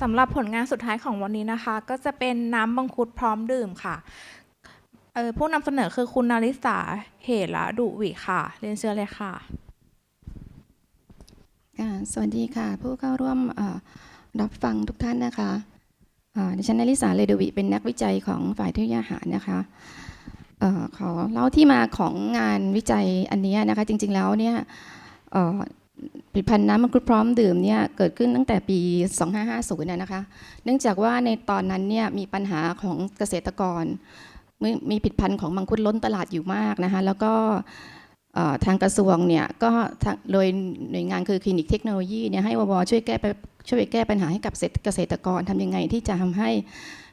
สำหรับผลงานสุดท้ายของวันนี้นะคะ ก็จะเป็นน้ำมังคุดพร้อมดื่มค่ะเออผู้นำเสนอคือคุณนาริสาเหระดุวิค่ะเรียนเชิญเลยค่ะสวัสดีค่ะ ผู้เข้าร่วมรับฟังทุกท่านนะคะดิฉันนลิสาเลดวิเป็นนักวิจัยของฝ่ายทคโนโลยีอาหารนะคะออขอเล่าที่มาของงานวิจัยอันนี้นะคะ จริง ๆแล้วเนี่ย ผลิตภัณฑ์น้ำมังคุดพร้อมดื่มเนี่ยเกิดขึ้นตั้งแต่ปี 2550นะนะคะ เนื่องจากว่าในตอนนั้นเนี่ยมีปัญหาของเกษตรกรมีมีผลิตภัณฑ์ของมังคุดล้นตลาดอยู่มากนะคะแล้วก็ทางกระทรวงเนี่ยก็โดยหน่วยงานคือคลินิกเทคโนโลยีเนี่ยให้วบช่วยแก้ปช่วยแก้ปัญหาให้กับเกษตรกรทำยังไงที่จะทำให้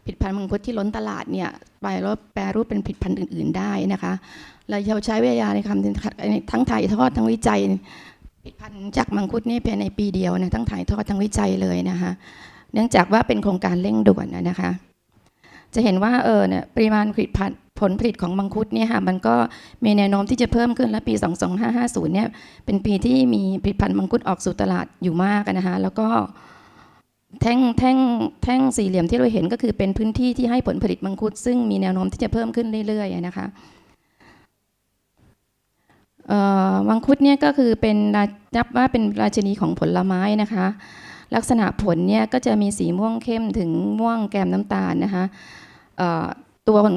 ผลิตภัณฑ์มังคุดที่ล้นตลาดเนี่ยไปแล้วแปรรูปเป็นผลิตภัณฑ์อื่น ๆ ได้นะคะเราใช้เวลาในคำทั้งถ่ายทอดทั้งวิจัย ผลิตภัณฑ์จากมังคุดนี่ภายในปีเดียวนะทั้งถ่ายทอดทั้งวิจัยเลยนะคะเนื่องจากว่าเป็นโครงการเร่งด่วนนะคะ จะเห็นว่าเออเนี่ยปริมาณผลิตภัณฑ์ผลผลิตของมังคุดเนี่ยค่ะมันก็มีแนวโน้มที่จะเพิ่มขึ้นและปี 22550 เนี่ยเป็นปีที่มีผลิตภัณฑ์มังคุดออกสู่ตลาดอยู่มากนะคะแล้วก็แท่งแท่งแท่งสี่เหลี่ยมที่เราเห็นก็คือเป็นพื้นที่ที่ให้ผลผลิตมังคุด ซึ่งมีแนวโน้มที่จะเพิ่มขึ้นเรื่อยๆนะคะ มังคุดเนี่ยก็คือเป็นนับว่าเป็นราชินีของผลไม้นะคะ ลักษณะผลเนี่ยก็จะมีสีม่วงเข้มถึงม่วงแกมน้ำตาลนะคะตัวของ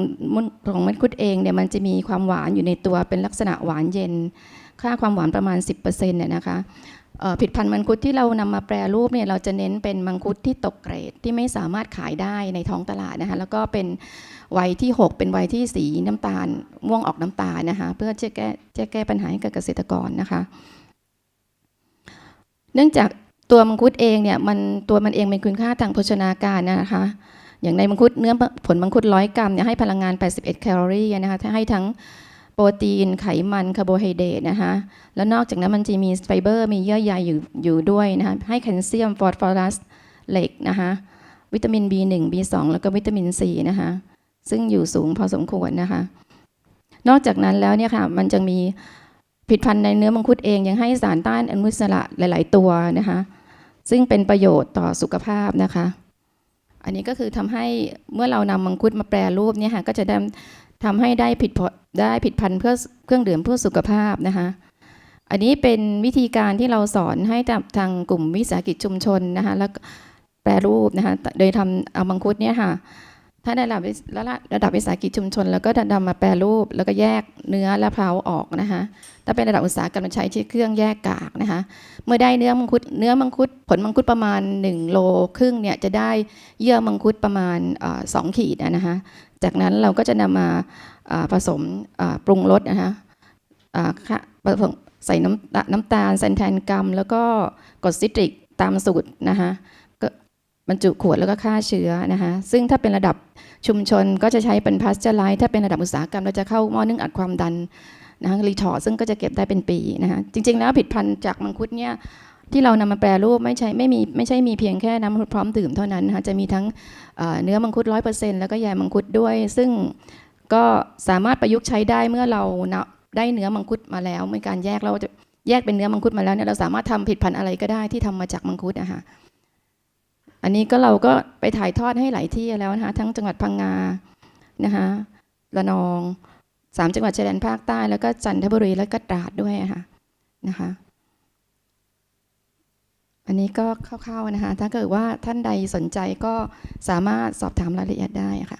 มังคุดเองเนี่ยมันจะมีความหวานอยู่ในตัวเป็นลักษณะหวานเย็น ค่าความหวานประมาณ 10%เนี่ยนะคะ ผลิตภัณฑ์มังคุดที่เรานำมาแปรรูปเนี่ยเราจะเน้นเป็นมังคุดที่ตกเกรดที่ไม่สามารถขายได้ในท้องตลาดนะคะแล้วก็เป็นวัยที่ 6 เป็นวัยที่สีน้ำตาลม่วงออกน้ำตาลนะคะเพื่อจะแก้จะแก้ปัญหาให้กับเกษตรกรนะคะ เนื่องจากตัวมังคุดเองเนี่ยมันตัวมันเองเป็นคุณค่าทางโภชนาการนะคะอย่างในมังคุดเนื้อผลมังคุดร้อยกรัมเนี่ยให้พลังงาน 81 แคลอรี่นะคะให้ทั้ง รตีนไขมันคาร์โบไฮเดรตนะคะแล้วนอกจากนั้นมันจะมีไฟเบอร์ มีเยื่อใยอยู่อยู่ด้วยนะคะให้แคลเซียมฟอสฟอรัสเหล็กนะคะวิตามิน B1 B2 แล้วก็วิตามิน C นะคะซึ่งอยู่สูงพอสมควรนะคะ นอกจากนั้นแล้วเนี่ยค่ะมันจะมีผลิตภัณฑ์ในเนื้อมังคุดเองยังให้สารต้านอนุมูลอิสระหลาย ๆ ตัวนะคะ ซึ่งเป็นประโยชน์ต่อสุขภาพนะคะ อันนี้ก็คือทำให้เมื่อเรานำมังคุดมาแปรรูปเนี่ยค่ะก็จะได้ ทำให้ได้ผิดพได้ผิดพันเพื่อเครื่องดื่มเพื่อสุขภาพนะคะ อันนี้เป็นวิธีการที่เราสอนให้กับทางกลุ่มวิสาหกิจชุมชนนะคะแล้วแปรรูปนะคะโดยทำเอามังคุดเนี่ยค่ะ ถ้าในระดับระดับวิสาหกิจชุมชน แล้วก็นำมาแปรรูป แล้วก็แยกเนื้อและเพลาออกนะคะถ้าเป็นระดับอุตสาหกรรมใช้เครื่องแยกกากนะคะ เมื่อได้เนื้อมังคุดเนื้อมังคุดผลมังคุดประมาณ 1 โลครึ่งเนี่ยจะได้เยื่อมังคุดประมาณสองขีดนะคะจากนั้นเราก็จะนำมาอ่าผสมปรุงรสนะคะผสมใส่น้ำน้ำตาลแซนแทนกัมแล้วก็กรดซิตริกตามสูตรนะคะ บรรจุขวดแล้วก็ฆ่าเชื้อนะคะซึ่งถ้าเป็นระดับชุมชนก็จะใช้เป็นพาสเจอร์ไลท์ถ้าเป็นระดับอุตสาหกรรมเราจะเข้าหม้อนึ่งอัดความดันนะคะรีทอร์ซึ่งก็จะเก็บได้เป็นปีนะคะจริง ๆ แล้วผลิตภัณฑ์จากมังคุดเนี่ยที่เรานำมาแปรรูปไม่ใช่ไม่มีไม่ใช่มีเพียงแค่น้ำมังคุดพร้อมดื่มเท่านั้นนะคะจะมีทั้งเนื้อมังคุดร้อยเปอร์เซ็นต์แล้วก็ใยมังคุดด้วย ซึ่งก็สามารถประยุกต์ใช้ได้เมื่อเรานำได้เนื้อมังคุดมาแล้วในการแยกเราจะแยกเป็นเนื้อมังคุดมาแล้วเนี่ยเราสามารถทำผลิตภัณฑ์อะไรก็ได้ที่ทำมาจากมังคุดนะคะ อันนี้ก็เราก็ไปถ่ายทอดให้หลายที่แล้วนะคะทั้งจังหวัดพังงานะคะระนองสามจังหวัดชายแดนภาคใต้แล้วก็จันทบุรีแล้วก็ตราดด้วยะค่ะนะคะ อันนี้ก็คร่าวๆนะคะ ถ้าเกิดว่าท่านใดสนใจก็สามารถสอบถามรายละเอียดได้ค่ะ